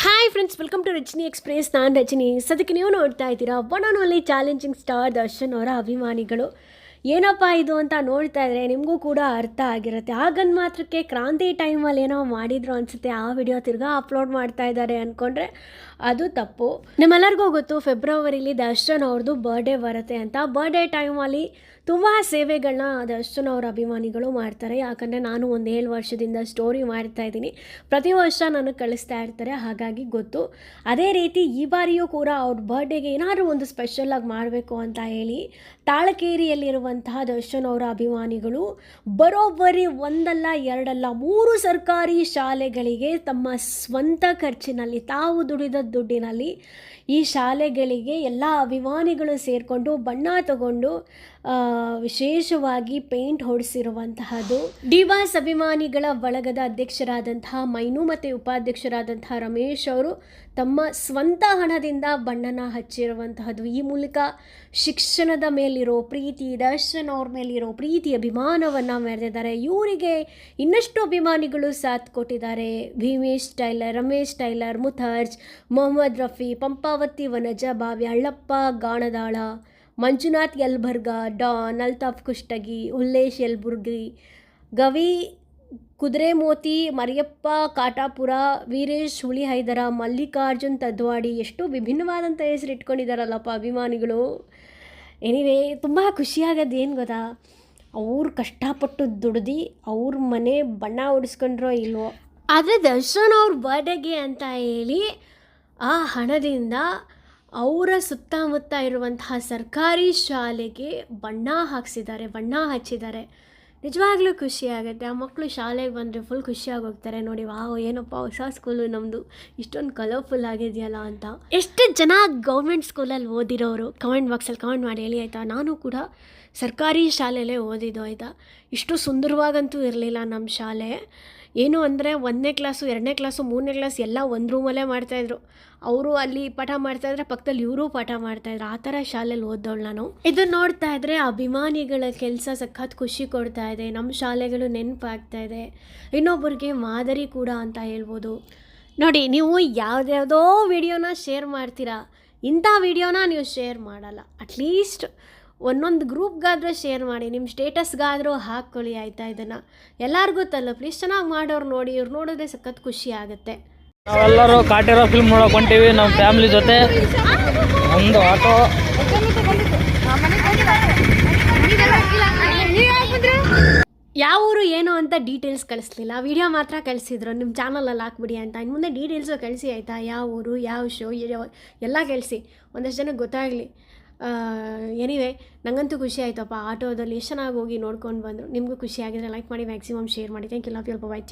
Hi friends welcome to Rajani express ನಾನು ರಜನಿ. ಸದ್ಯಕ್ಕೆ ನೀವು ನೋಡ್ತಾ ಇದ್ದೀರಾ one and only challenging star Darshan ಅವರ ಅಭಿಮಾನಿಗಳು. ಏನಪ್ಪ ಇದು ಅಂತ ನೋಡ್ತಾ ಇದ್ರೆ ನಿಮಗೂ ಕೂಡ ಅರ್ಥ ಆಗಿರುತ್ತೆ. ಆಗನ್ ಮಾತ್ರಕ್ಕೆ ಕ್ರಾಂತಿ ಟೈಮಲ್ಲಿ ಏನೋ ಮಾಡಿದ್ರು ಅನಿಸುತ್ತೆ, ಆ ವಿಡಿಯೋ ತಿರ್ಗಾ ಅಪ್ಲೋಡ್ ಮಾಡ್ತಾ ಇದ್ದಾರೆ ಅಂದ್ಕೊಂಡ್ರೆ ಅದು ತಪ್ಪು. ನಿಮ್ಮೆಲ್ಲರಿಗೂ ಗೊತ್ತು ಫೆಬ್ರವರಿಲಿ ದರ್ಶನ್ ಅವ್ರದ್ದು ಬರ್ಡೇ ಬರುತ್ತೆ ಅಂತ. ಬರ್ಡೇ ಟೈಮಲ್ಲಿ ತುಂಬ ಸೇವೆಗಳನ್ನ ದರ್ಶನ್ ಅವರ ಅಭಿಮಾನಿಗಳು ಮಾಡ್ತಾರೆ. ಯಾಕಂದರೆ ನಾನು ಒಂದು ಏಳು ವರ್ಷದಿಂದ ಸ್ಟೋರಿ ಮಾಡ್ತಾ ಇದ್ದೀನಿ. ಪ್ರತಿ ವರ್ಷ ನನಗೆ ಕಳಿಸ್ತಾ ಇರ್ತಾರೆ, ಹಾಗಾಗಿ ಗೊತ್ತು. ಅದೇ ರೀತಿ ಈ ಬಾರಿಯೂ ಕೂಡ ಅವ್ರ ಬರ್ಡೇಗೆ ಏನಾದರೂ ಒಂದು ಸ್ಪೆಷಲಾಗಿ ಮಾಡಬೇಕು ಅಂತ ಹೇಳಿ ತಾಳಕೇರಿಯಲ್ಲಿರುವಂತಹ ದರ್ಶನ್ ಅವರ ಅಭಿಮಾನಿಗಳು, ಬರೋಬ್ಬರಿ ಒಂದಲ್ಲ ಎರಡಲ್ಲ ಮೂರು ಸರ್ಕಾರಿ ಶಾಲೆಗಳಿಗೆ ತಮ್ಮ ಸ್ವಂತ ಖರ್ಚಿನಲ್ಲಿ, ತಾವು ದುಡಿದ ದುಡ್ಡಿನಲ್ಲಿ ಈ ಶಾಲೆಗಳಿಗೆ ಎಲ್ಲ ಅಭಿಮಾನಿಗಳು ಸೇರಿಕೊಂಡು ಬಣ್ಣ ತಗೊಂಡು ವಿಶೇಷವಾಗಿ ಪೇಂಟ್ ಹೊಡೆಸಿರುವಂತಹದ್ದು. ಡಿವಾಸ್ ಅಭಿಮಾನಿಗಳ ಬಳಗದ ಅಧ್ಯಕ್ಷರಾದಂತಹ ಮೈನು ಮತ್ತು ಉಪಾಧ್ಯಕ್ಷರಾದಂತಹ ರಮೇಶ್ ಅವರು ತಮ್ಮ ಸ್ವಂತ ಹಣದಿಂದ ಬಣ್ಣನ ಹಚ್ಚಿರುವಂತಹದ್ದು. ಈ ಮೂಲಕ ಶಿಕ್ಷಣದ ಮೇಲಿರೋ ಪ್ರೀತಿ ದರ್ಶನ್ ಅವ್ರ ಮೇಲಿರೋ ಪ್ರೀತಿ, ಅಭಿಮಾನವನ್ನು ಮೆರೆದಿದ್ದಾರೆ. ಇವರಿಗೆ ಇನ್ನಷ್ಟು ಅಭಿಮಾನಿಗಳು ಸಾಥ್ ಕೊಟ್ಟಿದ್ದಾರೆ. ಭೀಮೇಶ್ ಟೈಲರ್, ರಮೇಶ್ ಟೈಲರ್ ಮುಥರ್ಜ್ ಮೊಹಮ್ಮದ್ ರಫಿ, ಪಂಪಾವತಿ, ವನಜ ಬಾವಿ ಅಳ್ಳಪ್ಪ, ಗಾಣದಾಳ, ಮಂಜುನಾಥ್ ಯಲ್ಬರ್ಗ, ಡಾನ್, ಅಲ್ತಾಫ್ ಕುಷ್ಟಗಿ, ಉಲ್ಲೇಶ್ ಯಲ್ಬುರ್ಗಿ, ಗವಿ, ಕುದುರೆಮೋತಿ, ಮರಿಯಪ್ಪ, ಕಾಟಾಪುರ, ವೀರೇಶ್, ಹುಳಿ ಹೈದರ, ಮಲ್ಲಿಕಾರ್ಜುನ್, ತದ್ವಾಡಿ, ಎಷ್ಟು ವಿಭಿನ್ನವಾದಂಥ ಹೆಸರು ಇಟ್ಕೊಂಡಿದ್ದಾರಲ್ಲಪ್ಪ ಅಭಿಮಾನಿಗಳು. ಎನಿವೇ ತುಂಬ ಖುಷಿಯಾಗೋದು ಏನು ಗೊತ್ತಾ? ಅವ್ರು ಕಷ್ಟಪಟ್ಟು ದುಡ್ದು ಅವ್ರ ಮನೆ ಬಣ್ಣ ಹೊಡಿಸ್ಕೊಂಡ್ರೋ ಇಲ್ವೋ? ಆದರೆ ದರ್ಶನ್ ಅವ್ರ ಬರ್ಡೇಗೆ ಅಂತ ಹೇಳಿ ಆ ಹಣದಿಂದ ಅವರ ಸುತ್ತಮುತ್ತ ಇರುವಂತಹ ಸರ್ಕಾರಿ ಶಾಲೆಗೆ ಬಣ್ಣ ಹಾಕ್ಸಿದ್ದಾರೆ, ಬಣ್ಣ ಹಚ್ಚಿದ್ದಾರೆ. ನಿಜವಾಗ್ಲೂ ಖುಷಿ ಆಗುತ್ತೆ ಆ ಮಕ್ಕಳು ಶಾಲೆಗೆ ಬಂದರೆ ಫುಲ್ ಖುಷಿಯಾಗಿ ಹೋಗ್ತಾರೆ. ನೋಡಿ, ವಾವ್, ಏನಪ್ಪ ಹೊಸ ಸ್ಕೂಲು ನಮ್ಮದು ಇಷ್ಟೊಂದು ಕಲರ್ಫುಲ್ ಆಗಿದೆಯಲ್ಲ ಅಂತ. ಎಷ್ಟು ಜನ ಗೌರ್ಮೆಂಟ್ ಸ್ಕೂಲಲ್ಲಿ ಓದಿರೋರು ಕಮೆಂಟ್ ಬಾಕ್ಸಲ್ಲಿ ಕಮೆಂಟ್ ಮಾಡಿ ಹೇಳಿ, ಆಯಿತಾ? ನಾನು ಕೂಡ ಸರ್ಕಾರಿ ಶಾಲೆಯಲ್ಲೇ ಓದಿದ್ದು, ಆಯಿತಾ? ಇಷ್ಟು ಸುಂದರವಾಗಂತೂ ಇರಲಿಲ್ಲ ನಮ್ಮ ಶಾಲೆ. ಏನು ಅಂದರೆ ಒಂದನೇ ಕ್ಲಾಸು ಎರಡನೇ ಕ್ಲಾಸು ಮೂರನೇ ಕ್ಲಾಸ್ ಎಲ್ಲ ಒಂದು ರೂಮಲ್ಲೇ ಮಾಡ್ತಾಯಿದ್ರು ಅವರು ಅಲ್ಲಿ ಪಾಠ ಮಾಡ್ತಾಯಿದ್ರೆ ಪಕ್ಕದಲ್ಲಿ ಇವರು ಪಾಠ ಮಾಡ್ತಾಯಿದ್ರು ಆ ಥರ ಶಾಲೆಯಲ್ಲಿ ಓದ್ದವಳು ನಾನು. ಇದು ನೋಡ್ತಾ ಇದ್ರೆ ಅಭಿಮಾನಿಗಳ ಕೆಲಸ ಸಖತ್ ಖುಷಿ ಕೊಡ್ತಾ ಇದೆ. ನಮ್ಮ ಶಾಲೆಗಳು ನೆನಪಾಗ್ತಾ ಇದೆ. ಇನ್ನೊಬ್ಬರಿಗೆ ಮಾದರಿ ಕೂಡ ಅಂತ ಹೇಳ್ಬೋದು. ನೋಡಿ, ನೀವು ಯಾವುದ್ಯಾವುದೋ ವಿಡಿಯೋನ ಶೇರ್ ಮಾಡ್ತೀರಾ. ಇಂಥ ವಿಡಿಯೋನ ನೀವು ಶೇರ್ ಮಾಡಲ್ಲ. ಅಟ್ಲೀಸ್ಟ್ ಒಂದೊಂದು ಗ್ರೂಪ್ಗಾದರೂ ಶೇರ್ ಮಾಡಿ ನಿಮ್ಮ ಸ್ಟೇಟಸ್ಗಾದರೂ ಹಾಕ್ಕೊಳ್ಳಿ ಆಯಿತಾ ಇದನ್ನು. ಎಲ್ಲರಿಗೂ ತಲುಪಲಿ ಪ್ಲೀಸ್ ಚೆನ್ನಾಗಿ ಮಾಡೋರು ನೋಡಿ ಇವ್ರು ನೋಡಿದ್ರೆ ಸಖತ್ ಖುಷಿ ಆಗುತ್ತೆ. ನಾವೆಲ್ಲರೂ ಕಾಟಿರೋ ಫಿಲ್ಮ್ ನೋಡ್ಕೊಂತೀವಿ ಹೊಂಟೀವಿ ನಮ್ಮ ಫ್ಯಾಮಿಲಿ ಜೊತೆ. ಒಂದು ಆಟೋ ಯಾವ ಊರು ಏನು ಅಂತ ಡೀಟೇಲ್ಸ್ ಕಳಿಸ್ಲಿಲ್ಲ. ವಿಡಿಯೋ ಮಾತ್ರ ಕಳಿಸಿದ್ರು. ನಿಮ್ಮ ಚಾನಲಲ್ಲಿ ಹಾಕ್ಬಿಡಿ ಅಂತ. ಇನ್ನು ಮುಂದೆ ಡೀಟೇಲ್ಸು ಕಳಿಸಿ ಆಯಿತಾ? ಯಾವ ಊರು ಯಾವ ಶೋ ಎಲ್ಲ ಕಳಿಸಿ. ಒಂದಷ್ಟು ಜನಕ್ಕೆ ಗೊತ್ತಾಗಲಿ. ಎನಿವೆ ನನಗಂತೂ ಖುಷಿ ಆಯಿತಪ್ಪ. ಆಟೋದಲ್ಲಿ ಎಷ್ಟು ಚೆನ್ನಾಗಿ ಹೋಗಿ ನೋಡ್ಕೊಂಡು ಬಂದರು. ನಿಮಗೂ ಖುಷಿ ಆಗಿದ್ರೆ ಲೈಕ್ ಮಾಡಿ ಮ್ಯಾಕ್ಸಿಮಮ್ ಶೇರ್ ಮಾಡಿ. Thank you love bye